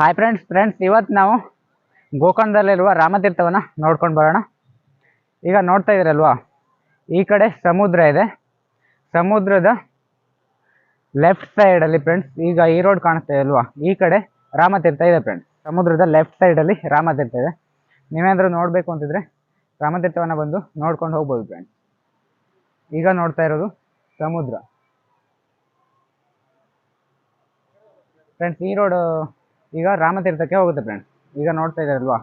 Hi friends friends ಇವತ್ತು ನಾವು ಗೋಕರ್ಣದಲ್ಲಿರುವ ರಾಮತೀರ್ಥವನ್ನು ನೋಡ್ಕೊಂಡು ಬರೋಣ. ಈಗ ನೋಡ್ತಾ ಇದ್ದೀರಲ್ವಾ ಈ ಕಡೆ ಸಮುದ್ರ ಇದೆ. ಸಮುದ್ರದ ಲೆಫ್ಟ್ ಸೈಡಲ್ಲಿ ಫ್ರೆಂಡ್ಸ್ ಈಗ ಈ ರೋಡ್ ಕಾಣಿಸ್ತಾ ಇದೆ ಅಲ್ವಾ? ಈ ಕಡೆ ರಾಮತೀರ್ಥ ಇದೆ ಫ್ರೆಂಡ್ಸ್ ಸಮುದ್ರದ ಲೆಫ್ಟ್ ಸೈಡಲ್ಲಿ ರಾಮತೀರ್ಥ ಇದೆ. ನೀವೇನಾದರೂ ನೋಡಬೇಕು ಅಂತಿದ್ರೆ ರಾಮತೀರ್ಥವನ್ನು ಬಂದು ನೋಡ್ಕೊಂಡು ಹೋಗ್ಬೋದು ಫ್ರೆಂಡ್ಸ್ ಈಗ ನೋಡ್ತಾ ಇರೋದು ಸಮುದ್ರ. ಫ್ರೆಂಡ್ಸ್ ಈ ರೋಡ್ ಈಗ ರಾಮತೀರ್ಥಕ್ಕೆ ಹೋಗುತ್ತೆ ಫ್ರೆಂಡ್ಸ್ ಈಗ ನೋಡ್ತಾ ಇದ್ದಾರಲ್ವಾ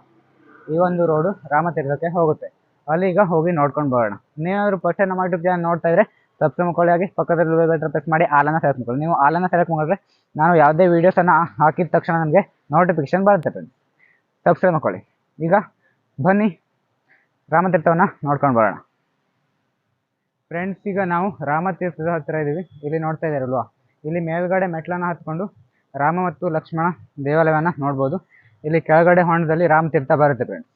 ಈ ಒಂದು ರೋಡು ರಾಮತೀರ್ಥಕ್ಕೆ ಹೋಗುತ್ತೆ. ಅಲ್ಲಿ ಈಗ ಹೋಗಿ ನೋಡ್ಕೊಂಡು ಬರೋಣ. ನೀವೇನಾದರೂ ಫಸ್ಟ್ ನಮ್ಮ ಯೂಟ್ಯೂಬ್ ಚಾನಲ್ ನೋಡ್ತಾ ಇದ್ರೆ ಸಬ್ಸ್ಕ್ರೈಬ್ ಮಾಡ್ಕೊಳ್ಳಿ. ಹಾಗೆ ಪಕ್ಕದಲ್ಲಿ ಪ್ರೆಸ್ ಮಾಡಿ ಆಲನ್ನ ಸೆಲೆಕ್ಟ್ ಮಾಡ್ಕೊಳ್ಳಿ. ನೀವು ಆಲನ್ನ ಸೆಲೆಕ್ಟ್ ಮಾಡಿದ್ರೆ ನಾನು ಯಾವುದೇ ವೀಡಿಯೋಸನ್ನು ಹಾಕಿದ ತಕ್ಷಣ ನಮಗೆ ನೋಟಿಫಿಕೇಶನ್ ಬರುತ್ತೆ ಫ್ರೆಂಡ್ಸ್ ಸಬ್ಸ್ಕ್ರೈಬ್ ಮಾಡ್ಕೊಳ್ಳಿ. ಈಗ ಬನ್ನಿ ರಾಮತೀರ್ಥವನ್ನು ನೋಡ್ಕೊಂಡು ಬರೋಣ. ಫ್ರೆಂಡ್ಸ್ ಈಗ ನಾವು ರಾಮತೀರ್ಥದ ಹತ್ತಿರ ಇದ್ದೀವಿ ಇಲ್ಲಿ ನೋಡ್ತಾ ಇದ್ದಾರಲ್ವಾ ಇಲ್ಲಿ ಮೇಲ್ಗಡೆ ಮೆಟ್ಲನ್ನು ಹತ್ಕೊಂಡು ರಾಮ ಮತ್ತು ಲಕ್ಷ್ಮಣ ದೇವಾಲಯವನ್ನು ನೋಡ್ಬೋದು. ಇಲ್ಲಿ ಕೆಳಗಡೆ ಹೊಂಡದಲ್ಲಿ ರಾಮತೀರ್ಥ ಬರುತ್ತೆ ಫ್ರೆಂಡ್ಸ್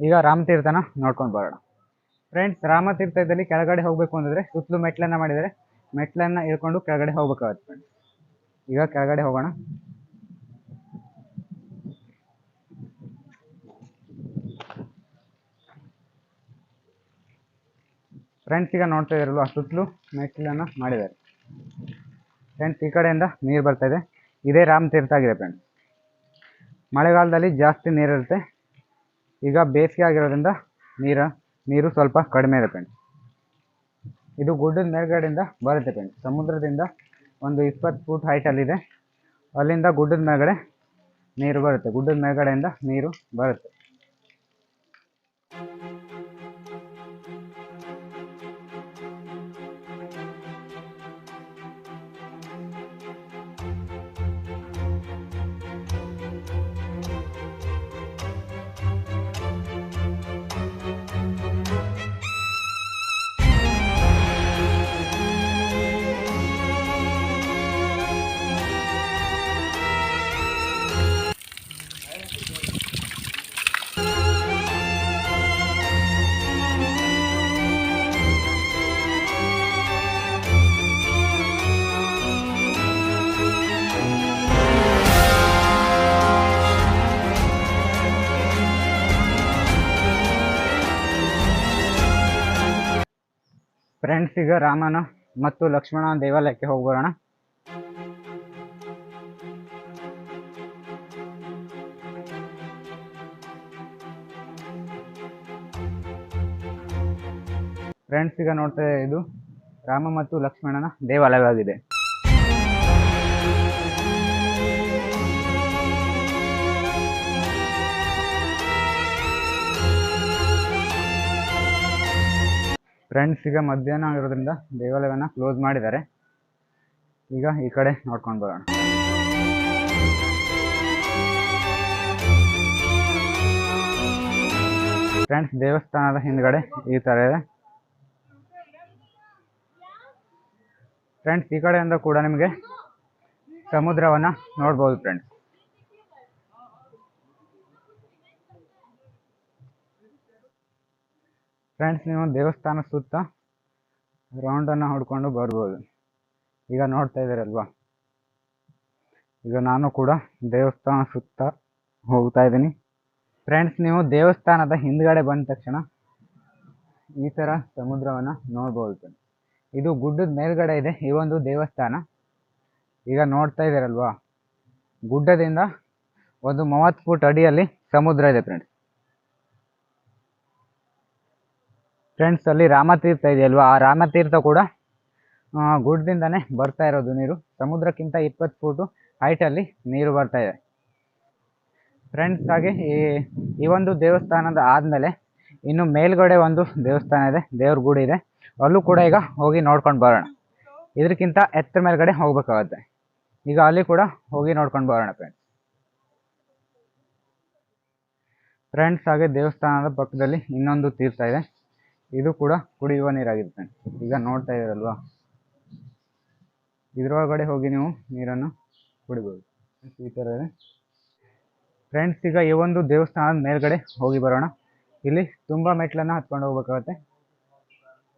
ಈಗ ರಾಮತೀರ್ಥನ ನೋಡ್ಕೊಂಡು ಬರೋಣ. ಫ್ರೆಂಡ್ಸ್ ರಾಮತೀರ್ಥದಲ್ಲಿ ಕೆಳಗಡೆ ಹೋಗಬೇಕು ಅಂತಂದರೆ ಸುತ್ತಲೂ ಮೆಟ್ಲನ್ನು ಮಾಡಿದರೆ ಮೆಟ್ಲನ್ನು ಇಳ್ಕೊಂಡು ಕೆಳಗಡೆ ಹೋಗ್ಬೇಕಾಗುತ್ತೆ ಫ್ರೆಂಡ್ಸ್ ಈಗ ಕೆಳಗಡೆ ಹೋಗೋಣ. ಫ್ರೆಂಡ್ಸ್ ಈಗ ನೋಡ್ತಾ ಇದ್ದೀರಲ್ವಾ, ಸುತ್ತಲೂ ಮೆಟ್ಲನ್ನು ಮಾಡಿದ್ದಾರೆ. ಫ್ರೆಂಡ್ಸ್ ಈ ಕಡೆಯಿಂದ ನೀರು ಬರ್ತಾ ಇದೆ. ಇದೇ ರಾಮತೀರ್ಥ ಆಗಿದೆ ಫ್ರೆಂಡ್ಸ್ ಮಳೆಗಾಲದಲ್ಲಿ ಜಾಸ್ತಿ ನೀರಿರುತ್ತೆ ಈಗ ಬೇಸಿಗೆ ಆಗಿರೋದ್ರಿಂದ ನೀರು ನೀರು ಸ್ವಲ್ಪ ಕಡಿಮೆ ಇದೆ ಫ್ರೆಂಡ್ಸ್ ಇದು ಗುಡ್ಡದ ಮೇಲ್ಗಡೆಯಿಂದ ಬರುತ್ತೆ ಫ್ರೆಂಡ್ಸ್ ಸಮುದ್ರದಿಂದ ಒಂದು ಇಪ್ಪತ್ತು ಫೂಟ್ ಹೈಟಲ್ಲಿದೆ ಅಲ್ಲಿಂದ ಗುಡ್ಡದ ಮೇಲ್ಗಡೆ ನೀರು ಬರುತ್ತೆ. ಗುಡ್ಡದ ಮೇಲ್ಗಡೆಯಿಂದ ನೀರು ಬರುತ್ತೆ. ಫ್ರೆಂಡ್ಸ್ ಈಗ ರಾಮನ ಮತ್ತು ಲಕ್ಷ್ಮಣ ದೇವಾಲಯಕ್ಕೆ ಹೋಗ್ಬರೋಣ. ಫ್ರೆಂಡ್ಸ್ ಈಗ ನೋಡ್ತಾ ಇದು ರಾಮ ಮತ್ತು ಲಕ್ಷ್ಮಣನ ದೇವಾಲಯವಾಗಿದೆ. ಫ್ರೆಂಡ್ಸ್ ಈಗ ಮಧ್ಯಾಹ್ನ ಆಗಿರೋದ್ರಿಂದ ದೇವಾಲಯವನ್ನು ಕ್ಲೋಸ್ ಮಾಡಿದ್ದಾರೆ. ಈಗ ಈ ಕಡೆ ನೋಡ್ಕೊಂಡು ಬರೋಣ. ಫ್ರೆಂಡ್ಸ್ ದೇವಸ್ಥಾನದ ಹಿಂದ್ಗಡೆ ಈ ಥರ ಇದೆ. ಫ್ರೆಂಡ್ಸ್ ಈ ಕಡೆಯಿಂದ ಕೂಡ ನಿಮಗೆ ಸಮುದ್ರವನ್ನು ನೋಡ್ಬೋದು ಫ್ರೆಂಡ್ಸ್ ಫ್ರೆಂಡ್ಸ್ ನೀವು ದೇವಸ್ಥಾನ ಸುತ್ತ ರೌಂಡನ್ನು ಹೊಡ್ಕೊಂಡು ಬರ್ಬೋದು. ಈಗ ನೋಡ್ತಾ ಇದ್ದೀರಲ್ವಾ? ಈಗ ನಾನು ಕೂಡ ದೇವಸ್ಥಾನ ಸುತ್ತ ಹೋಗ್ತಾ ಇದ್ದೀನಿ. ಫ್ರೆಂಡ್ಸ್ ನೀವು ದೇವಸ್ಥಾನದ ಹಿಂದ್ಗಡೆ ಬಂದ ತಕ್ಷಣ ಈ ಥರ ಸಮುದ್ರವನ್ನು ನೋಡ್ಬೋದು. ಇದು ಗುಡ್ಡದ ಮೇಲ್ಗಡೆ ಇದೆ, ಈ ಒಂದು ದೇವಸ್ಥಾನ. ಈಗ ನೋಡ್ತಾ ಇದ್ದೀರಲ್ವಾ? ಗುಡ್ಡದಿಂದ ಒಂದು ಮೂವತ್ತು ಫುಟ್ ಅಡಿಯಲ್ಲಿ ಸಮುದ್ರ ಇದೆ ಫ್ರೆಂಡ್ಸ್ ಫ್ರೆಂಡ್ಸ್ ಅಲ್ಲಿ ರಾಮತೀರ್ಥ ಇದೆಯಲ್ವಾ? ಆ ರಾಮತೀರ್ಥ ಕೂಡ ಗುಡ್ಡದಿಂದನೇ ಬರ್ತಾ ಇರೋದು ನೀರು. ಸಮುದ್ರಕ್ಕಿಂತ ಇಪ್ಪತ್ತು ಫೂಟು ಹೈಟಲ್ಲಿ ನೀರು ಬರ್ತಾ ಇದೆ. ಫ್ರೆಂಡ್ಸ್ ಹಾಗೆ ಈ ಈ ಒಂದು ದೇವಸ್ಥಾನದ ಆದಮೇಲೆ ಇನ್ನು ಮೇಲ್ಗಡೆ ಒಂದು ದೇವಸ್ಥಾನ ಇದೆ, ದೇವ್ರ ಗುಡಿ ಇದೆ. ಅಲ್ಲೂ ಕೂಡ ಈಗ ಹೋಗಿ ನೋಡ್ಕೊಂಡು ಬರೋಣ. ಇದಕ್ಕಿಂತ ಎತ್ತರ ಮೇಲ್ಗಡೆ ಹೋಗ್ಬೇಕಾಗತ್ತೆ. ಈಗ ಅಲ್ಲಿ ಕೂಡ ಹೋಗಿ ನೋಡ್ಕೊಂಡು ಬರೋಣ ಫ್ರೆಂಡ್ಸ್ ಫ್ರೆಂಡ್ಸ್ ಹಾಗೆ ದೇವಸ್ಥಾನದ ಪಕ್ಕದಲ್ಲಿ ಇನ್ನೊಂದು ತೀರ್ಥ ಇದೆ. ಇದು ಕೂಡ ಕುಡಿಯುವ ನೀರಾಗಿದೆ ಫ್ರೆಂಡ್ಸ್ ಈಗ ನೋಡ್ತಾ ಇದ್ದೀರಲ್ವಾ? ಇದ್ರೊಳಗಡೆ ಹೋಗಿ ನೀವು ನೀರನ್ನು ಕುಡಿಬೋದು. ಈ ಥರ ಇದೆ. ಫ್ರೆಂಡ್ಸ್ ಈಗ ಈ ಒಂದು ದೇವಸ್ಥಾನದ ಮೇಲ್ಗಡೆ ಹೋಗಿ ಬರೋಣ. ಇಲ್ಲಿ ತುಂಬ ಮೆಟ್ಲನ್ನು ಹತ್ಕೊಂಡು ಹೋಗ್ಬೇಕಾಗತ್ತೆ.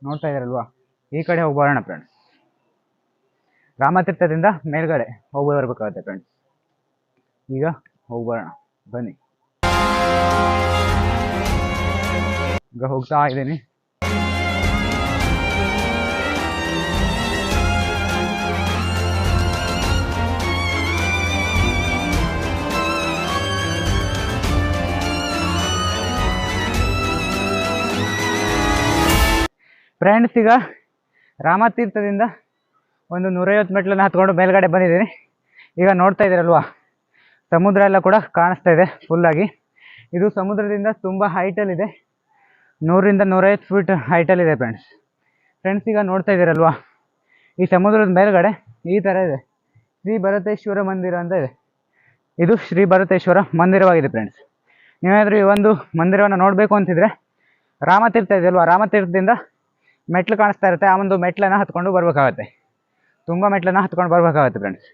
ನೋಡ್ತಾ ಇದ್ದೀರಲ್ವಾ? ಈ ಕಡೆ ಹೋಗಿ ಬರೋಣ ಫ್ರೆಂಡ್ಸ್ ರಾಮತೀರ್ಥದಿಂದ ಮೇಲ್ಗಡೆ ಹೋಗಿ ಬರ್ಬೇಕಾಗತ್ತೆ ಫ್ರೆಂಡ್ಸ್ ಈಗ ಹೋಗ್ಬರೋಣ ಬನ್ನಿ. ಈಗ ಹೋಗ್ತಾ ಇದ್ದೀನಿ. ಫ್ರೆಂಡ್ಸ್ ಈಗ ರಾಮತೀರ್ಥದಿಂದ ಒಂದು ನೂರೈವತ್ತು ಮೆಟ್ಲನ್ನು ಹತ್ಕೊಂಡು ಮೇಲ್ಗಡೆ ಬಂದಿದ್ದೀನಿ. ಈಗ ನೋಡ್ತಾ ಇದ್ದೀರಲ್ವಾ? ಸಮುದ್ರ ಎಲ್ಲ ಕೂಡ ಕಾಣಿಸ್ತಾ ಇದೆ ಫುಲ್ಲಾಗಿ ಇದು ಸಮುದ್ರದಿಂದ ತುಂಬ ಹೈಟಲ್ಲಿದೆ ನೂರರಿಂದ ನೂರೈವತ್ತು ಫೀಟ್ ಹೈಟಲ್ಲಿದೆ ಫ್ರೆಂಡ್ಸ್ ಫ್ರೆಂಡ್ಸ್ ಈಗ ನೋಡ್ತಾ ಇದ್ದೀರಲ್ವಾ? ಈ ಸಮುದ್ರದ ಮೇಲ್ಗಡೆ ಈ ಥರ ಇದೆ. ಶ್ರೀ ಭರತೇಶ್ವರ ಮಂದಿರ ಅಂತ ಇದೆ. ಇದು ಶ್ರೀ ಭರತೇಶ್ವರ ಮಂದಿರವಾಗಿದೆ ಫ್ರೆಂಡ್ಸ್ ನೀವೇನಾದರೂ ಈ ಒಂದು ಮಂದಿರವನ್ನು ನೋಡಬೇಕು ಅಂತಿದ್ರೆ ರಾಮತೀರ್ಥ ಇದೆಯಲ್ವಾ ರಾಮತೀರ್ಥದಿಂದ ಮೆಟ್ಲು ಕಾಣಿಸ್ತಾ ಇರುತ್ತೆ, ಆ ಒಂದು ಮೆಟ್ಲನ್ನು ಹತ್ಕೊಂಡು ಬರಬೇಕಾಗತ್ತೆ. ತುಂಬ ಮೆಟ್ಲನ್ನು ಹತ್ಕೊಂಡು ಬರಬೇಕಾಗತ್ತೆ ಫ್ರೆಂಡ್ಸ್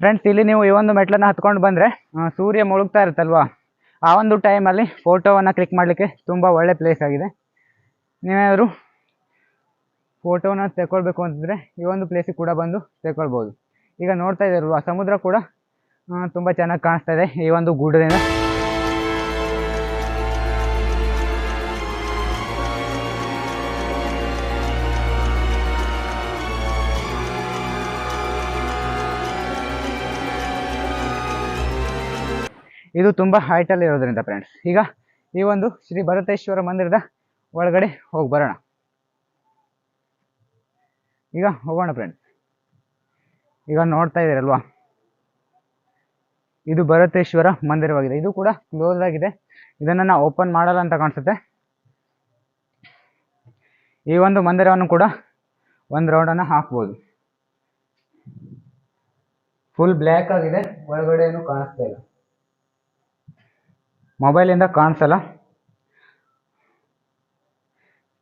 ಫ್ರೆಂಡ್ಸ್ ಇಲ್ಲಿ ನೀವು ಈ ಒಂದು ಮೆಟ್ಲನ್ನು ಹತ್ಕೊಂಡು ಬಂದರೆ ಸೂರ್ಯ ಮುಳುಗ್ತಾ ಇರುತ್ತಲ್ವಾ? ಆ ಒಂದು ಟೈಮಲ್ಲಿ ಫೋಟೋವನ್ನು ಕ್ಲಿಕ್ ಮಾಡಲಿಕ್ಕೆ ತುಂಬ ಒಳ್ಳೆ ಪ್ಲೇಸ್ ಆಗಿದೆ. ನೀವೇನಾದರೂ ಫೋಟೋನ ತೆಗೊಳ್ಬೇಕು ಅಂತಂದರೆ ಈ ಒಂದು ಪ್ಲೇಸಿಗೆ ಕೂಡ ಬಂದು ತೆಗೊಳ್ಬೋದು ಈಗ ನೋಡ್ತಾ ಇದ್ದಾರಲ್ವ, ಸಮುದ್ರ ಕೂಡ ತುಂಬ ಚೆನ್ನಾಗಿ ಕಾಣಿಸ್ತಾ ಇದೆ ಈ ಒಂದು ಗುಡ್ಡದಿಂದ. ಇದು ತುಂಬ ಹೈಟಲ್ಲಿ ಇರೋದ್ರಿಂದ ಫ್ರೆಂಡ್ಸ್ ಈಗ ಈ ಒಂದು ಶ್ರೀ ಭರತೇಶ್ವರ ಮಂದಿರದ ಒಳಗಡೆ ಹೋಗಿ ಬರೋಣ. ಈಗ ಹೋಗೋಣ ಫ್ರೆಂಡ್ಸ್ ಈಗ ನೋಡ್ತಾ ಇದ್ದೀರಲ್ವಾ ಇದು ಭರತೇಶ್ವರ ಮಂದಿರವಾಗಿದೆ. ಇದು ಕೂಡ ಕ್ಲೋಸ್ ಆಗಿದೆ. ಇದನ್ನು ನಾವು ಓಪನ್ ಮಾಡಲ್ಲ ಅಂತ ಕಾಣಿಸುತ್ತೆ. ಈ ಒಂದು ಮಂದಿರವನ್ನು ಕೂಡ ಒಂದು ರೌಂಡನ್ನು ಹಾಕ್ಬೋದು. ಫುಲ್ ಬ್ಲ್ಯಾಕ್ ಆಗಿದೆ. ಒಳಗಡೆ ಏನು ಕಾಣಿಸ್ತಾ ಇಲ್ಲ. ಮೊಬೈಲಿಂದ ಕಾಣಿಸಲ್ಲ.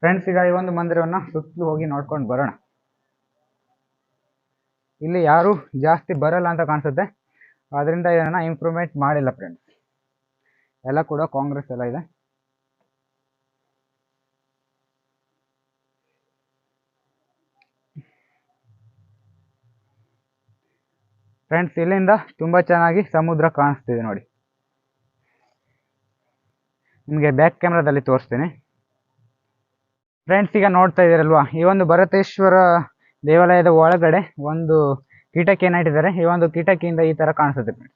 ಫ್ರೆಂಡ್ಸ್ ಈಗ ಈ ಒಂದು ಮಂದಿರವನ್ನು ಸುತ್ತಲೂ ಹೋಗಿ ನೋಡ್ಕೊಂಡು ಬರೋಣ. ಇಲ್ಲಿ ಯಾರು ಜಾಸ್ತಿ ಬರಲ್ಲ ಅಂತ ಕಾಣಿಸುತ್ತೆ. ಅದರಿಂದ ಇದನ್ನು ಇಂಪ್ರೂವ್ಮೆಂಟ್ ಮಾಡಿಲ್ಲ ಫ್ರೆಂಡ್ಸ್ ಎಲ್ಲ ಕೂಡ ಕಾಂಗ್ರೆಸ್ ಎಲ್ಲ ಇದೆ. ಫ್ರೆಂಡ್ಸ್ ಇಲ್ಲಿಂದ ತುಂಬ ಚೆನ್ನಾಗಿ ಸಮುದ್ರ ಕಾಣಿಸ್ತಿದೆ ನೋಡಿ. ನಿಮಗೆ ಬ್ಯಾಕ್ ಕ್ಯಾಮ್ರಾದಲ್ಲಿ ತೋರಿಸ್ತೀನಿ. ಫ್ರೆಂಡ್ಸ್ ಈಗ ನೋಡ್ತಾ ಇದ್ದೀರಲ್ವಾ ಈ ಒಂದು ಭರತೇಶ್ವರ ದೇವಾಲಯದ ಒಳಗಡೆ ಒಂದು ಕೀಟಕಿ ಇಟ್ಟಿದ್ದಾರೆ ಈ ಒಂದು ಕೀಟಕಿಯಿಂದ ಈ ಥರ ಕಾಣಿಸುತ್ತೆ. ಫ್ರೆಂಡ್ಸ್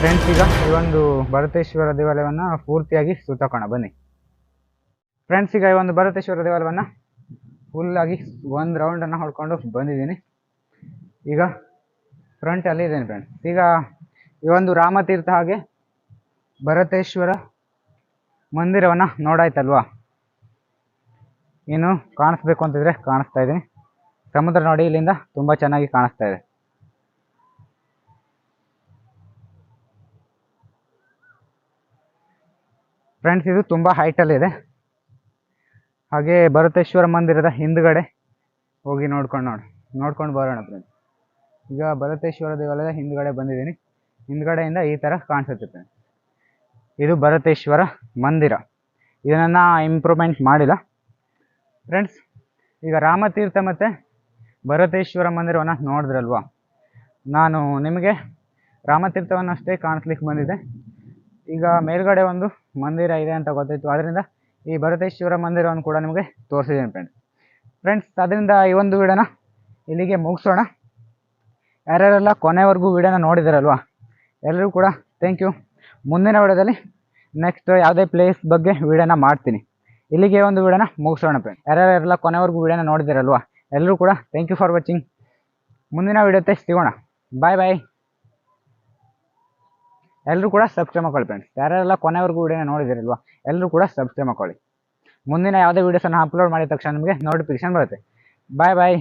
ಫ್ರೆಂಡ್ಸ್ ಈಗ ಈ ಒಂದು ಭರತೇಶ್ವರ ದೇವಾಲಯವನ್ನು ಪೂರ್ತಿಯಾಗಿ ಸುತ್ತಕೋಣ, ಬನ್ನಿ. ಫ್ರೆಂಡ್ಸ್ ಈಗ ಈ ಒಂದು ಭರತೇಶ್ವರ ದೇವಾಲಯವನ್ನು ಫುಲ್ಲಾಗಿ ಒಂದು ರೌಂಡನ್ನು ಹೊಡ್ಕೊಂಡು ಬಂದಿದ್ದೀನಿ. ಈಗ ಫ್ರಂಟಲ್ಲಿ ಇದ್ದೇನೆ ಫ್ರೆಂಡ್ಸ್ ಈಗ ಈ ಒಂದು ರಾಮತೀರ್ಥ ಹಾಗೆ ಭರತೇಶ್ವರ ಮಂದಿರವನ್ನು ನೋಡಾಯ್ತಲ್ವಾ? ಏನು ಕಾಣಿಸ್ಬೇಕು ಅಂತಿದ್ರೆ ಕಾಣಿಸ್ತಾ ಇದ್ದೀನಿ. ಸಮುದ್ರ ನೋಡಿ ಇಲ್ಲಿಂದ ತುಂಬ ಚೆನ್ನಾಗಿ ಕಾಣಿಸ್ತಾ ಇದೆ. ಫ್ರೆಂಡ್ಸ್ ಇದು ತುಂಬ ಹೈಟಲ್ಲಿದೆ ಹಾಗೆ ಭರತೇಶ್ವರ ಮಂದಿರದ ಹಿಂದ್ಗಡೆ ಹೋಗಿ ನೋಡ್ಕೊಂಡು ನೋಡಿ. ನೋಡ್ಕೊಂಡು ಬರೋಣ ಫ್ರೆಂಡ್ಸ್ ಈಗ ಭರತೇಶ್ವರ ದೇವಾಲಯದ ಹಿಂದ್ಗಡೆ ಬಂದಿದ್ದೀನಿ. ಹಿಂದ್ಗಡೆಯಿಂದ ಈ ಥರ ಕಾಣಿಸುತ್ತೆ. ಇದು ಭರತೇಶ್ವರ ಮಂದಿರ. ಇದನ್ನು ಇಂಪ್ರೂವ್ಮೆಂಟ್ ಮಾಡಿಲ್ಲ. ಫ್ರೆಂಡ್ಸ್ ಈಗ ರಾಮತೀರ್ಥ ಮತ್ತು ಭರತೇಶ್ವರ ಮಂದಿರವನ್ನು ನೋಡಿದ್ರಲ್ವಾ? ನಾನು ನಿಮಗೆ ರಾಮತೀರ್ಥವನ್ನು ಅಷ್ಟೇ ಕಾಣಿಸ್ಲಿಕ್ಕೆ ಬಂದಿದೆ. ಈಗ ಮೇಲ್ಗಡೆ ಒಂದು ಮಂದಿರ ಇದೆ ಅಂತ ಗೊತ್ತಾಯಿತು. ಅದರಿಂದ ಈ ಭರತೇಶ್ವರ ಮಂದಿರವನ್ನು ಕೂಡ ನಿಮಗೆ ತೋರಿಸಿದ್ದೀನಿ ಫ್ರೆಂಡ್ಸ್ ಫ್ರೆಂಡ್ಸ್ ಅದರಿಂದ ಈ ಒಂದು ವೀಡಿಯೋನ ಇಲ್ಲಿಗೆ ಮುಗಿಸೋಣ. ಯಾರ್ಯಾರೆಲ್ಲ ಕೊನೆವರೆಗೂ ವಿಡಿಯೋನ ನೋಡಿದಾರಲ್ವಾ, ಎಲ್ಲರೂ ಕೂಡ ಥ್ಯಾಂಕ್ ಯು ಮುಂದಿನ ವಿಡಿಯೋದಲ್ಲಿ ನೆಕ್ಸ್ಟ್ ಯಾವುದೇ ಪ್ಲೇಸ್ ಬಗ್ಗೆ ವಿಡಿಯೋನ ಮಾಡ್ತೀನಿ. ಇಲ್ಲಿಗೆ ಒಂದು ವಿಡಿಯೋನ ಮುಗಿಸೋಣ ಫ್ರೆಂಡ್ ಯಾರ್ಯಾರೆಲ್ಲ ಕೊನೆವರೆಗೂ ವಿಡಿಯೋನ ನೋಡಿದಿರಲ್ವಾ, ಎಲ್ಲರೂ ಕೂಡ ಥ್ಯಾಂಕ್ ಯು ಫಾರ್ ವಾಚಿಂಗ್ ಮುಂದಿನ ವಿಡಿಯೋತೆ ಸಿಗೋಣ. ಬಾಯ್ ಬಾಯ್ ಎಲ್ಲರೂ ಕೂಡ ಸಬ್ಸ್ಕ್ರೈಬ್ ಮಾಡ್ಕೊಳ್ಳಿ ಫ್ರೆಂಡ್ಸ್ ಯಾರ್ಯಾರೆಲ್ಲ ಕೊನೆವರೆಗೂ ವಿಡಿಯೋನ ನೋಡಿದಿರಲ್ವಾ, ಎಲ್ಲರೂ ಕೂಡ ಸಬ್ಸ್ಕ್ರೈಬ್ ಮಾಡ್ಕೊಳ್ಳಿ. ಮುಂದಿನ ಯಾವುದೇ ವೀಡಿಯೋಸನ್ನು ಅಪ್ಲೋಡ್ ಮಾಡಿದ ತಕ್ಷಣ ನಿಮಗೆ ನೋಟಿಫಿಕೇಶನ್ ಬರುತ್ತೆ. ಬಾಯ್ ಬಾಯ್